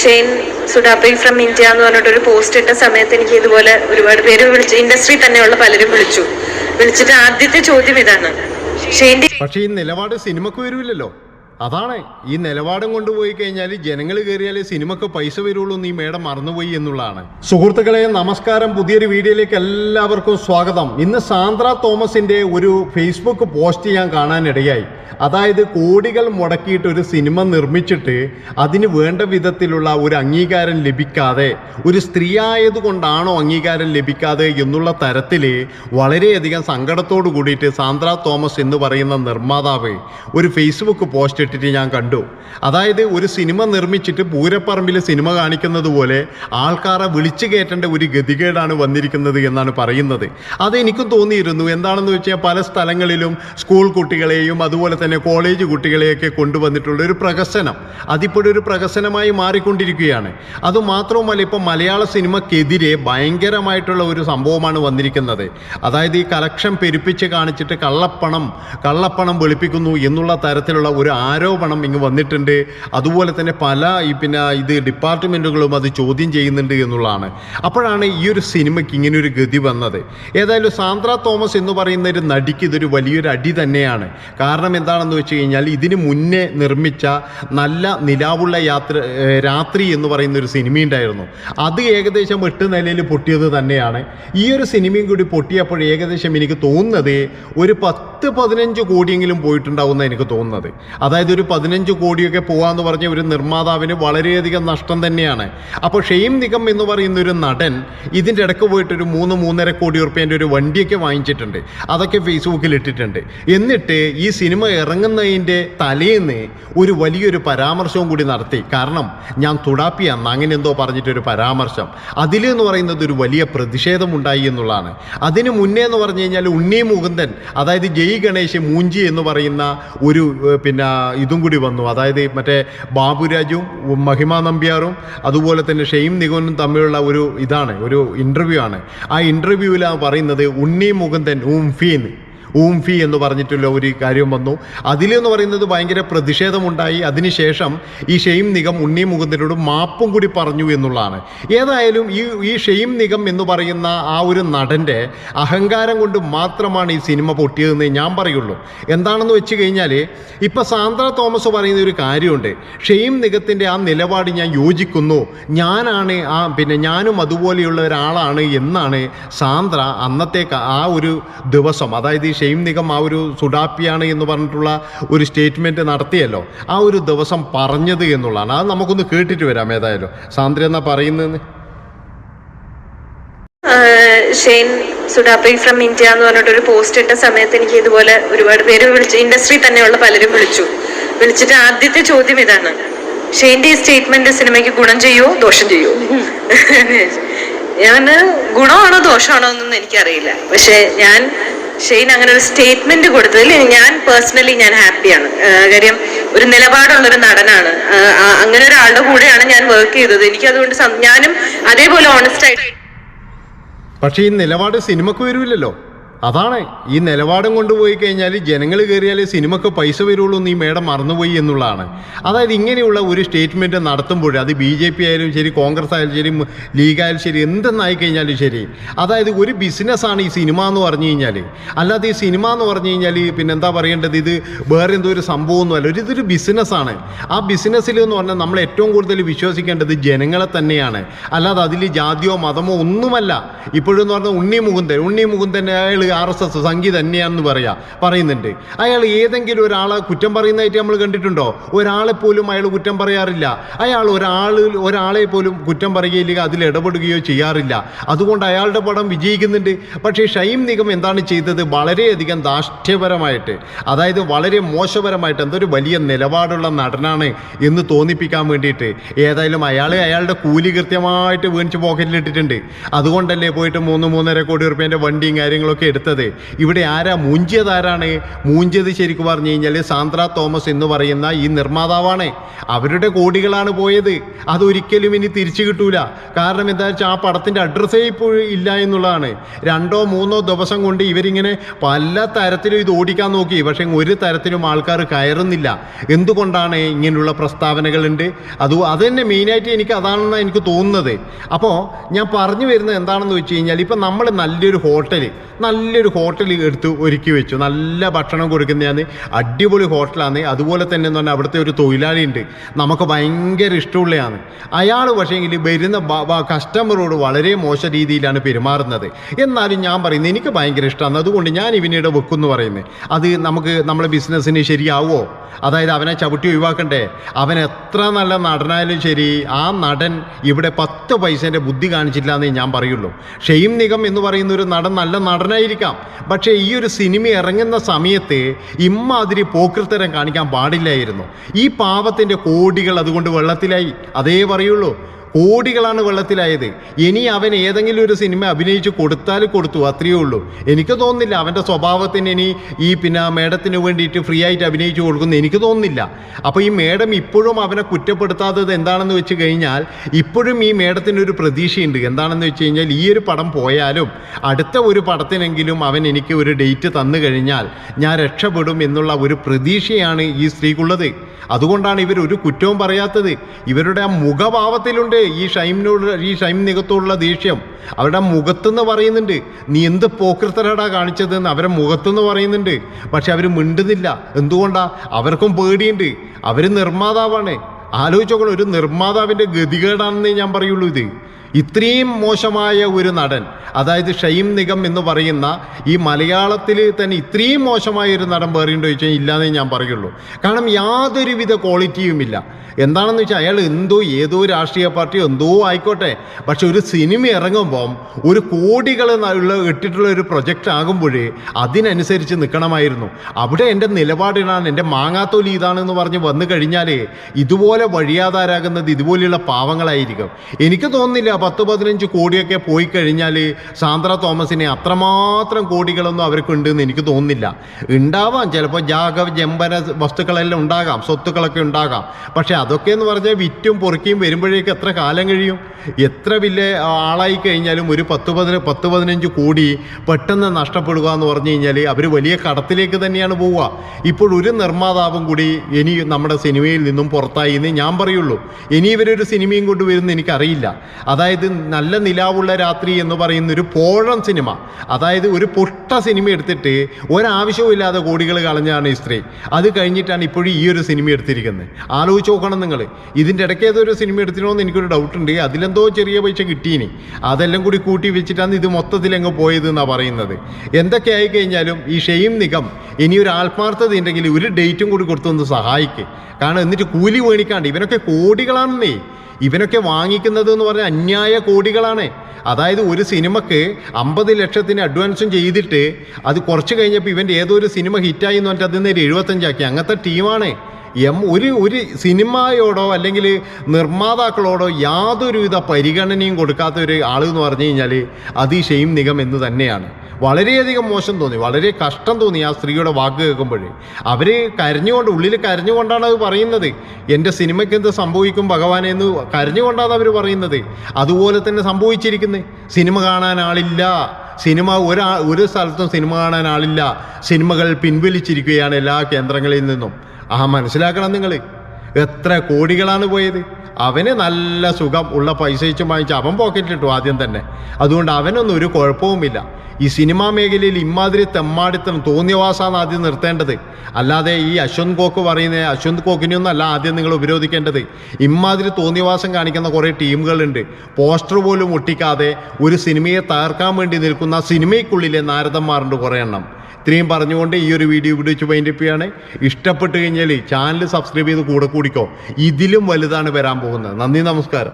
Shane സുഡാപ്പി from India എന്ന് പറഞ്ഞിട്ടൊരു post ഇട്ട സമയത്ത് എനിക്ക് ഇതുപോലെ ഒരുപാട് പേര് വിളിച്ചു ഇൻഡസ്ട്രി തന്നെയുള്ള പലരും വിളിച്ചു. വിളിച്ചിട്ട് ആദ്യത്തെ ചോദ്യം ഇതാണ്. ഷെയ്ന്റെ പക്ഷേ ഈ നിലപാട് സിനിമക്ക് വരൂലല്ലോ അതാണ് ഈ നിലപാടും കൊണ്ടുപോയി കഴിഞ്ഞാൽ ജനങ്ങൾ കയറിയാലേ സിനിമക്ക് പൈസ വരുള്ളൂ നീ മേഡം മറന്നുപോയി എന്നുള്ളതാണ്. സുഹൃത്തുക്കളെ നമസ്കാരം. പുതിയൊരു വീഡിയോയിലേക്ക് എല്ലാവർക്കും സ്വാഗതം. ഇന്ന് സാന്ദ്ര തോമസിന്റെ ഒരു ഫേസ്ബുക്ക് പോസ്റ്റ് ഞാൻ കാണാനിടയായി. അതായത് കോടികൾ മുടക്കിയിട്ട് ഒരു സിനിമ നിർമ്മിച്ചിട്ട് അതിന് വേണ്ട വിധത്തിലുള്ള ഒരു അംഗീകാരം ലഭിക്കാതെ ഒരു സ്ത്രീ ആയതുകൊണ്ടാണോ അംഗീകാരം ലഭിക്കാതെ എന്നുള്ള തരത്തിൽ വളരെയധികം സങ്കടത്തോടു കൂടിയിട്ട് സാന്ദ്ര തോമസ് എന്ന് പറയുന്ന നിർമ്മാതാവ് ഒരു ഫേസ്ബുക്ക് പോസ്റ്റ് ഇട്ടിട്ട് ഞാൻ കണ്ടു. അതായത് ഒരു സിനിമ നിർമ്മിച്ചിട്ട് പൂരപ്പറമ്പിൽ സിനിമ കാണിക്കുന്നത് പോലെ ആൾക്കാരെ വിളിച്ചു കയറ്റേണ്ട ഒരു ഗതികേടാണ് വന്നിരിക്കുന്നത് എന്നാണ് പറയുന്നത്. അത് എനിക്കും തോന്നിയിരുന്നു. എന്താണെന്ന് വെച്ചാൽ പല സ്ഥലങ്ങളിലും സ്കൂൾ കുട്ടികളെയും അതുപോലെ തന്നെ കോളേജ് കുട്ടികളെയൊക്കെ കൊണ്ടുവന്നിട്ടുള്ള ഒരു പ്രഹസനം. അതിപ്പോഴൊരു പ്രഹസനമായി മാറിക്കൊണ്ടിരിക്കുകയാണ്. അതുമാത്രവുമല്ല ഇപ്പം മലയാള സിനിമക്കെതിരെ ഭയങ്കരമായിട്ടുള്ള ഒരു സംഭവമാണ് വന്നിരിക്കുന്നത്. അതായത് ഈ കലക്ഷൻ പെരുപ്പിച്ച് കാണിച്ചിട്ട് കള്ളപ്പണം കള്ളപ്പണം വെളുപ്പിക്കുന്നു എന്നുള്ള തരത്തിലുള്ള ഒരു ആരോപണം ഇങ്ങ് വന്നിട്ടുണ്ട്. അതുപോലെ തന്നെ പല ഈ പിന്നെ ഇത് ഡിപ്പാർട്ട്മെന്റുകളും അത് ചോദ്യം ചെയ്യുന്നുണ്ട് എന്നുള്ളതാണ്. അപ്പോഴാണ് ഈ ഒരു സിനിമയ്ക്ക് ഇങ്ങനെ ഒരു ഗതി വന്നത്. ഏതായാലും സാന്ദ്ര തോമസ് എന്ന് പറയുന്ന ഒരു നടിക്ക് ഇതൊരു വലിയൊരു അടി തന്നെയാണ്. കാരണം എന്താണെന്ന് വെച്ച് കഴിഞ്ഞാൽ ഇതിന് മുന്നേ നിർമ്മിച്ച നല്ല നിലാവുള്ള യാത്ര രാത്രി എന്ന് പറയുന്ന ഒരു സിനിമയുണ്ടായിരുന്നു അത് ഏകദേശം എട്ട് നിലയിൽ പൊട്ടിയത് തന്നെയാണ്. ഈ ഒരു സിനിമയും കൂടി പൊട്ടിയപ്പോൾ ഏകദേശം എനിക്ക് തോന്നുന്നത് ഒരു പത്ത് പതിനഞ്ച് കോടിയെങ്കിലും പോയിട്ടുണ്ടാവുന്ന എനിക്ക് തോന്നുന്നത്. അതായത് ഒരു പതിനഞ്ച് കോടിയൊക്കെ പോകാമെന്ന് പറഞ്ഞ ഒരു നിർമ്മാതാവിന് വളരെയധികം നഷ്ടം തന്നെയാണ്. അപ്പോൾ ഷെയിം നിഗം എന്ന് പറയുന്ന ഒരു നടൻ ഇതിന്റെ ഇടയ്ക്ക് പോയിട്ട് ഒരു മൂന്ന് മൂന്നര കോടി ഉറുപ്പ്യന്റെ ഒരു വണ്ടിയൊക്കെ വാങ്ങിച്ചിട്ടുണ്ട്. അതൊക്കെ ഫേസ്ബുക്കിൽ ഇട്ടിട്ടുണ്ട്. എന്നിട്ട് ഈ സിനിമ ഇറങ്ങുന്നതിന്റെ തലേന്ന് ഒരു വലിയൊരു പരാമർശവും കൂടി നടത്തി. കാരണം ഞാൻ തുടാപ്പിയാന്ന് അങ്ങനെ എന്തോ പറഞ്ഞിട്ടൊരു പരാമർശം. അതിലെന്ന് പറയുന്നത് ഒരു വലിയ പ്രതിഷേധമുണ്ടായി എന്നുള്ളതാണ്. അതിന് മുന്നേ എന്ന് പറഞ്ഞു കഴിഞ്ഞാൽ ഉണ്ണി മുകുന്ദൻ അതായത് ജയ് ഗണേശ് മൂഞ്ചി എന്ന് പറയുന്ന ഒരു പിന്നെ ഇതും കൂടി വന്നു. അതായത് മറ്റേ ബാബുരാജും മഹിമ നമ്പ്യാറും അതുപോലെ തന്നെ ഷെയ്ം നിഗോനും തമ്മിലുള്ള ഒരു ഇതാണ് ഒരു ഇന്റർവ്യൂ ആണ്. ആ ഇന്റർവ്യൂവിലാണ് പറയുന്നത് ഉണ്ണി മുകുന്ദൻ ഊം ഫീന്ന്. ഊംഫി എന്ന് പറഞ്ഞിട്ടുള്ള ഒരു കാര്യം വന്നു. അതിലെന്ന് പറയുന്നത് ഭയങ്കര പ്രതിഷേധമുണ്ടായി. അതിനുശേഷം ഈ ഷെയ്ം നിഗം ഉണ്ണി മുകുന്ദനോട് മാപ്പും കൂടി പറഞ്ഞു എന്നുള്ളതാണ്. ഏതായാലും ഈ ഈ ഷെയ്ം നിഗം എന്ന് പറയുന്ന ആ ഒരു നടന്റെ അഹങ്കാരം കൊണ്ട് മാത്രമാണ് ഈ സിനിമ പൊട്ടിയതെന്ന് ഞാൻ പറയുള്ളൂ. എന്താണെന്ന് വെച്ച് കഴിഞ്ഞാൽ ഇപ്പം സാന്ദ്ര തോമസ് പറയുന്ന ഒരു കാര്യമുണ്ട്. ഷെയ്ം നിഗത്തിന്റെ ആ നിലപാട് ഞാൻ യോജിക്കുന്നു. ഞാനാണ് ആ പിന്നെ ഞാനും അതുപോലെയുള്ള ഒരാളാണ് എന്നാണ് സാന്ദ്ര അന്നത്തെ ആ ഒരു ദിവസം അതായത് ഈ ഷെയ്ം നിഗം ആ ഒരു സുഡാപ്പിയാണ് എന്ന് പറഞ്ഞിട്ടുള്ള ഒരു സ്റ്റേറ്റ്മെന്റ് നടത്തിയല്ലോ. ആ ഒരു ദിവസം പറഞ്ഞത് എന്നുള്ളതാണ്. അത് നമുക്കൊന്ന് കേട്ടിട്ട് വരാം ഏതായാലും. സാന്ദ്ര എന്നാ പറയുന്നതെന്ന്? ഷെയ്ൻ സുഡാപ്പി ഫ്രം ഇന്ത്യ എന്ന് പറഞ്ഞിട്ടൊരു പോസ്റ്റ് ഇട്ട സമയത്ത് എനിക്ക് ഇതുപോലെ ഒരുപാട് പേര് വിളിച്ചു ഇൻഡസ്ട്രി തന്നെയുള്ള പലരും വിളിച്ചു. വിളിച്ചിട്ട് ആദ്യത്തെ ചോദ്യം ഇതാണ്. ഷെയ്ന്റെ ഈ സ്റ്റേറ്റ്മെന്റ് സിനിമയ്ക്ക് ഗുണം ചെയ്യുമോ ദോഷം ചെയ്യുമോ ഞാൻ ഗുണമാണോ ദോഷമാണോ എന്നൊന്നും എനിക്കറിയില്ല. പക്ഷെ ഞാൻ ഷെയ്ൻ അങ്ങനെ ഒരു സ്റ്റേറ്റ്മെന്റ് കൊടുത്തതിൽ ഞാൻ പേഴ്സണലി ഞാൻ ഹാപ്പിയാണ്. കാര്യം ഒരു നിലപാടുള്ള ഒരു നടനാണ് അങ്ങനെ ഒരാളുടെ കൂടെയാണ് ഞാൻ വർക്ക് ചെയ്തത്. എനിക്ക് അതുകൊണ്ട് ഞാനും അതേപോലെ ഓണസ്റ്റ് ആയിട്ട് പക്ഷേ ഈ നിലപാട് സിനിമക്ക് വരൂലല്ലോ അതാണ്. ഈ നിലപാടും കൊണ്ടുപോയി കഴിഞ്ഞാൽ ജനങ്ങൾ കയറിയാലേ സിനിമക്ക് പൈസ വരുള്ളൂ എന്ന് ഈ മേഡം മറന്നുപോയി എന്നുള്ളതാണ്. അതായത് ഇങ്ങനെയുള്ള ഒരു സ്റ്റേറ്റ്മെന്റ് നടത്തുമ്പോൾ അത് ബി ജെ പി ആയാലും ശരി കോൺഗ്രസ് ആയാലും ശരി ലീഗ് ലീഗായാലും ശരി എന്തെന്നായി കഴിഞ്ഞാലും ശരി. അതായത് ഒരു ബിസിനസ്സാണ് ഈ സിനിമ എന്ന് പറഞ്ഞു കഴിഞ്ഞാൽ അല്ലാതെ ഈ സിനിമ എന്ന് പറഞ്ഞു കഴിഞ്ഞാൽ പിന്നെ എന്താ പറയേണ്ടത്? ഇത് വേറെ എന്തോ ഒരു സംഭവമൊന്നുമല്ല ഒരു ഇതൊരു ബിസിനസ്സാണ്. ആ ബിസിനസ്സിൽ എന്ന് പറഞ്ഞാൽ നമ്മൾ ഏറ്റവും കൂടുതൽ വിശ്വസിക്കേണ്ടത് ജനങ്ങളെ തന്നെയാണ്. അല്ലാതെ അതിൽ ജാതിയോ മതമോ ഒന്നുമല്ല. ഇപ്പോഴെന്ന് പറഞ്ഞാൽ ഉണ്ണി മുകുന്ദൻ. ഉണ്ണി മുകുന്ദൻ അയാൾ ആർ എസ് എസ് സംഗീത തന്നെയാണെന്ന് പറയാ പറയുന്നുണ്ട്. അയാൾ ഏതെങ്കിലും ഒരാളെ കുറ്റം പറയുന്നതായിട്ട് നമ്മൾ കണ്ടിട്ടുണ്ടോ? ഒരാളെ പോലും അയാൾ കുറ്റം പറയാറില്ല. അയാൾ ഒരാൾ ഒരാളെ പോലും കുറ്റം പറയുകയില്ല അതിൽ ഇടപെടുകയോ ചെയ്യാറില്ല. അതുകൊണ്ട് അയാളുടെ പടം വിജയിക്കുന്നുണ്ട്. പക്ഷേ ഷൈം നിഗം എന്താണ് ചെയ്തത്? വളരെയധികം ദാഷ്ട്യപരമായിട്ട് അതായത് വളരെ മോശപരമായിട്ട് എന്തൊരു വലിയ നിലപാടുള്ള നടനാണ് എന്ന് തോന്നിപ്പിക്കാൻ വേണ്ടിയിട്ട് ഏതായാലും അയാൾ അയാളുടെ കൂലി കൃത്യമായിട്ട് വീണിച്ച് പോക്കറ്റിലിട്ടിട്ടുണ്ട് അതുകൊണ്ടല്ലേ പോയിട്ട് മൂന്ന് മൂന്നര കോടി റുപ്യേന്റെ വണ്ടിയും കാര്യങ്ങളൊക്കെ എടുത്തത്. ഇവിടെ ആരാ മൂഞ്ചിയത് ആരാണ്? മൂഞ്ചിയത് ശരിക്കും പറഞ്ഞു കഴിഞ്ഞാൽ സാന്ദ്ര തോമസ് എന്ന് പറയുന്ന ഈ നിർമ്മാതാവാണ്. അവരുടെ കോടികളാണ് പോയത്. അതൊരിക്കലും ഇനി തിരിച്ചു കിട്ടൂല. കാരണം എന്താ വെച്ചാൽ ആ പടത്തിന്റെ അഡ്രസ്സേ ഇപ്പോൾ ഇല്ല എന്നുള്ളതാണ്. രണ്ടോ മൂന്നോ ദിവസം കൊണ്ട് ഇവരിങ്ങനെ പല തരത്തിലും ഇത് ഓടിക്കാൻ നോക്കി. പക്ഷേ ഒരു തരത്തിലും ആൾക്കാർ കയറുന്നില്ല. എന്തുകൊണ്ടാണ് ഇങ്ങനെയുള്ള പ്രസ്താവനകളുണ്ട്? അത് അത് തന്നെ മെയിനായിട്ട് എനിക്ക് അതാണെന്ന് എനിക്ക് തോന്നുന്നത്. അപ്പോൾ ഞാൻ പറഞ്ഞു വരുന്നത് എന്താണെന്ന് വെച്ച് കഴിഞ്ഞാൽ ഇപ്പം നമ്മൾ നല്ലൊരു ഹോട്ടൽ നല്ലൊരു ഹോട്ടൽ എടുത്ത് ഒരുക്കി വെച്ചു. നല്ല ഭക്ഷണം കൊടുക്കുന്നതാണ്. അടിപൊളി ഹോട്ടലാണ്. അതുപോലെ തന്നെ എന്ന് പറഞ്ഞാൽ അവിടുത്തെ ഒരു തൊഴിലാളി ഉണ്ട്. നമുക്ക് ഭയങ്കര ഇഷ്ടമുള്ളതാണ് അയാൾ പക്ഷേങ്കിൽ വരുന്ന കസ്റ്റമറോട് വളരെ മോശം രീതിയിലാണ് പെരുമാറുന്നത്. എന്നാലും ഞാൻ പറയുന്നത് എനിക്ക് ഭയങ്കര ഇഷ്ടമാണ്. അതുകൊണ്ട് ഞാൻ ഇവനിടെ വെക്കുമെന്ന് പറയുന്നത്. അത് നമുക്ക് നമ്മളെ ബിസിനസ്സിന് ശരിയാവുമോ അതായത് അവനെ ചവിട്ടി ഒഴിവാക്കണ്ടേ? അവൻ എത്ര നല്ല നടനായാലും ശരി ആ നടൻ ഇവിടെ പത്ത് പൈസേന്റെ ബുദ്ധി കാണിച്ചില്ല എന്നേ ഞാൻ പറയുള്ളൂ. ഷെയ്ം നിഗം എന്ന് പറയുന്ന ഒരു നടൻ നല്ല നടനായിരിക്കാം. പക്ഷേ ഈ ഒരു സിനിമ ഇറങ്ങുന്ന സമയത്ത് ഇമ്മാതിരി പോക്കൃത്തരം കാണിക്കാൻ പാടില്ലായിരുന്നു. ഈ പാവത്തിന്റെ കോടികൾ അതുകൊണ്ട് വെള്ളത്തിലായി. അതേ പറയുള്ളൂ. കോടികളാണ് വെള്ളത്തിലായത്. ഇനി അവൻ ഏതെങ്കിലും ഒരു സിനിമ അഭിനയിച്ച് കൊടുത്താൽ കൊടുത്തു അത്രയേ ഉള്ളൂ. എനിക്ക് തോന്നുന്നില്ല അവന്റെ സ്വഭാവത്തിന് ഇനി ഈ പിന്നെ മേഡത്തിന് വേണ്ടിയിട്ട് ഫ്രീ ആയിട്ട് അഭിനയിച്ചു കൊടുക്കുന്നു എനിക്ക് തോന്നുന്നില്ല. അപ്പോൾ ഈ മേഡം ഇപ്പോഴും അവനെ കുറ്റപ്പെടുത്താത്തത് എന്താണെന്ന് വെച്ച് കഴിഞ്ഞാൽ ഇപ്പോഴും ഈ മേഡത്തിനൊരു പ്രതീക്ഷയുണ്ട്. എന്താണെന്ന് വെച്ച് കഴിഞ്ഞാൽ ഈ ഒരു പടം പോയാലും അടുത്ത ഒരു പടത്തിനെങ്കിലും അവൻ എനിക്ക് ഒരു ഡേറ്റ് തന്നു കഴിഞ്ഞാൽ ഞാൻ രക്ഷപ്പെടും എന്നുള്ള ഒരു പ്രതീക്ഷയാണ് ഈ സ്ത്രീക്കുള്ളത്. അതുകൊണ്ടാണ് ഇവർ ഒരു കുറ്റവും പറയാത്തത്. ഇവരുടെ ആ മുഖഭാവത്തിലുണ്ട് ഈ ഷൈമിനോട് ഈ ഷൈം നികത്തോടുള്ള ദേഷ്യം. അവരുടെ മുഖത്തുനിന്ന് പറയുന്നുണ്ട്. നീ എന്ത് പോക്രിത്തരടാ കാണിച്ചതെന്ന് അവരെ മുഖത്തുനിന്ന് പറയുന്നുണ്ട്. പക്ഷെ അവർ മിണ്ടുന്നില്ല. എന്തുകൊണ്ടാ? അവർക്കും പേടിയുണ്ട്. അവർ നിർമ്മാതാവാണ്. ആലോചിച്ചോളൂ ഒരു നിർമ്മാതാവിന്റെ ഗതികേടാണെന്നേ ഞാൻ പറയുള്ളൂ ഇത്. ഇത്രയും മോശമായ ഒരു നടൻ അതായത് ഷെയ്ം നിഗം എന്ന് പറയുന്ന ഈ മലയാളത്തിൽ തന്നെ ഇത്രയും മോശമായ ഒരു നടൻ വേറെയുണ്ടോ ചോദിച്ചാൽ ഇല്ലാന്നേ ഞാൻ പറയുള്ളൂ. കാരണം യാതൊരുവിധ ക്വാളിറ്റിയുമില്ല എന്താണെന്ന് വെച്ചാൽ അയാൾ എന്തോ ഏതോ രാഷ്ട്രീയ പാർട്ടിയോ എന്തോ ആയിക്കോട്ടെ. പക്ഷെ ഒരു സിനിമ ഇറങ്ങുമ്പം ഒരു കോടികൾ ഉള്ള ഇട്ടിട്ടുള്ള ഒരു പ്രൊജക്റ്റ് ആകുമ്പോഴേ അതിനനുസരിച്ച് നിൽക്കണമായിരുന്നു അവിടെ എന്റെ നിലപാടിനാണ് എന്റെ മാങ്ങാത്തോലി ഇതാണെന്ന് പറഞ്ഞ് വന്നു കഴിഞ്ഞാൽ ഇതുപോലെ വഴിയാതാരാകുന്നത് ഇതുപോലെയുള്ള പാവങ്ങളായിരിക്കും. എനിക്ക് തോന്നുന്നില്ല പത്ത് പതിനഞ്ച് കോടിയൊക്കെ പോയി കഴിഞ്ഞാൽ സാന്ദ്ര തോമസിനെ അത്രമാത്രം കോടികളൊന്നും അവർക്കുണ്ട് എന്ന് എനിക്ക് തോന്നുന്നില്ല. ഉണ്ടാവാം ചിലപ്പോൾ ജാഗ ജമ്പന വസ്തുക്കളെല്ലാം ഉണ്ടാകാം സ്വത്തുക്കളൊക്കെ ഉണ്ടാകാം. പക്ഷെ അതൊക്കെ എന്ന് പറഞ്ഞാൽ വിറ്റും പൊറുക്കിയും വരുമ്പോഴേക്ക് എത്ര കാലം കഴിയും? എത്ര വലിയ ആളായി കഴിഞ്ഞാലും ഒരു പത്ത് പതിന പത്ത് പതിനഞ്ച് കോടി പെട്ടെന്ന് നഷ്ടപ്പെടുക എന്ന് പറഞ്ഞു കഴിഞ്ഞാൽ അവർ വലിയ കടത്തിലേക്ക് തന്നെയാണ് പോവുക. ഇപ്പോൾ ഒരു നിർമ്മാതാവും കൂടി ഇനി നമ്മുടെ സിനിമയിൽ നിന്നും പുറത്തായി എന്ന് ഞാൻ പറയുള്ളൂ. ഇനി ഇവരൊരു സിനിമയും കൊണ്ട് വരുന്ന എനിക്കറിയില്ല. അതായത് നല്ല നിലാവുള്ള രാത്രി എന്ന് പറയുന്ന ഒരു പോഴം സിനിമ. അതായത് ഒരു പൊട്ട സിനിമ എടുത്തിട്ട് ഒരാവശ്യവും ഇല്ലാതെ കോടികൾ കളഞ്ഞാണ് ഈ സ്ത്രീ. അത് കഴിഞ്ഞിട്ടാണ് ഇപ്പോഴും ഈ ഒരു സിനിമ എടുത്തിരിക്കുന്നത്. ആലോചിച്ച് നോക്കണം നിങ്ങൾ ഇതിന്റെ ഇടയ്ക്ക് ഏതൊരു സിനിമ എടുത്തിനോന്ന് എനിക്കൊരു ഡൗട്ട് ഉണ്ട് അതിലെന്തോ ചെറിയ പൈസ കിട്ടീനി. അതെല്ലാം കൂടി കൂട്ടി വെച്ചിട്ടാണ് ഇത് മൊത്തത്തിൽ അങ്ങ് പോയത് എന്നാണ് പറയുന്നത്. എന്തൊക്കെ ആയി കഴിഞ്ഞാലും ഈ ഷെയിം നിഗം ഇനി ഒരു ആത്മാർത്ഥത ഉണ്ടെങ്കിൽ ഒരു ഡേറ്റും കൂടി കൊടുത്തൊന്ന് സഹായിക്ക്. കാരണം എന്നിട്ട് കൂലി വേണിക്കാണ്ട്. ഇവനൊക്കെ കോടികളാണെന്നേ. ഇവനൊക്കെ വാങ്ങിക്കുന്നത് എന്ന് പറഞ്ഞാൽ അന്യായ കോടികളാണ്. അതായത് ഒരു സിനിമക്ക് അമ്പത് ലക്ഷത്തിന് അഡ്വാൻസും ചെയ്തിട്ട് അത് കുറച്ച് കഴിഞ്ഞപ്പോൾ ഇവന്റെ ഏതോ ഒരു സിനിമ ഹിറ്റായി എന്ന് പറഞ്ഞിട്ട് അതിൽ നിന്ന് എഴുപത്തഞ്ചാക്കി. അങ്ങനത്തെ ടീമാണ്. എം ഒരു ഒരു സിനിമയോടോ അല്ലെങ്കിൽ നിർമ്മാതാക്കളോടോ യാതൊരുവിധ പരിഗണനയും കൊടുക്കാത്ത ഒരു ആൾ എന്ന് പറഞ്ഞു കഴിഞ്ഞാൽ അത് ഈ ഷെയിം നിഗം എന്ന് തന്നെയാണ്. വളരെയധികം മോശം തോന്നി. വളരെ കഷ്ടം തോന്നി ആ സ്ത്രീയുടെ വാക്ക് കേൾക്കുമ്പോൾ അവർ കരഞ്ഞുകൊണ്ട് ഉള്ളിൽ കരഞ്ഞുകൊണ്ടാണ് അത് പറയുന്നത്. എന്റെ സിനിമയ്ക്ക് എന്ത് സംഭവിക്കും ഭഗവാനെ എന്ന് കരഞ്ഞുകൊണ്ടാണ് അവർ പറയുന്നത്. അതുപോലെ തന്നെ സംഭവിച്ചിരിക്കുന്നത് സിനിമ കാണാൻ ആളില്ല. സിനിമ ഒരാ ഒരു സ്ഥലത്തും സിനിമ കാണാൻ ആളില്ല. സിനിമകൾ പിൻവലിച്ചിരിക്കുകയാണ് എല്ലാ കേന്ദ്രങ്ങളിൽ നിന്നും. ആ മനസ്സിലാക്കണം നിങ്ങൾ എത്ര കോടികളാണ് പോയത്? അവന് നല്ല സുഖം ഉള്ള പൈസ വെച്ച് വാങ്ങിച്ച് അവൻ പോക്കറ്റിലിട്ടു ആദ്യം തന്നെ. അതുകൊണ്ട് അവനൊന്നും ഒരു കുഴപ്പവുമില്ല. ഈ സിനിമാ മേഖലയിൽ ഇമാതിരി തെമ്മാടിത്തം തോന്നിയവാസാണ് ആദ്യം നിർത്തേണ്ടത്. അല്ലാതെ ഈ അശ്വന്ത് കോക്ക് പറയുന്ന അശ്വന്ത് കോക്കിനെയൊന്നും അല്ല ആദ്യം നിങ്ങൾ ഉപരോധിക്കേണ്ടത്. ഇമ്മാതിരി തോന്നിയവാസം കാണിക്കുന്ന കുറേ ടീമുകളുണ്ട്. പോസ്റ്റർ പോലും ഒട്ടിക്കാതെ ഒരു സിനിമയെ തകർക്കാൻ വേണ്ടി നിൽക്കുന്ന സിനിമയ്ക്കുള്ളിലെ നാരദന്മാരുണ്ട് കുറേ എണ്ണം. ഇത്രയും പറഞ്ഞുകൊണ്ട് ഈ ഒരു വീഡിയോ ഇവിടെ വെച്ച് വൈൻഡപ്പ് ചെയ്യാണ്. ഇഷ്ടപ്പെട്ട് കഴിഞ്ഞാൽ ചാനൽ സബ്സ്ക്രൈബ് ചെയ്ത് കൂടെ കൂടിക്കോ. ഇതിലും വലുതാണ് വരാൻ പോകുന്നത്. നന്ദി നമസ്കാരം.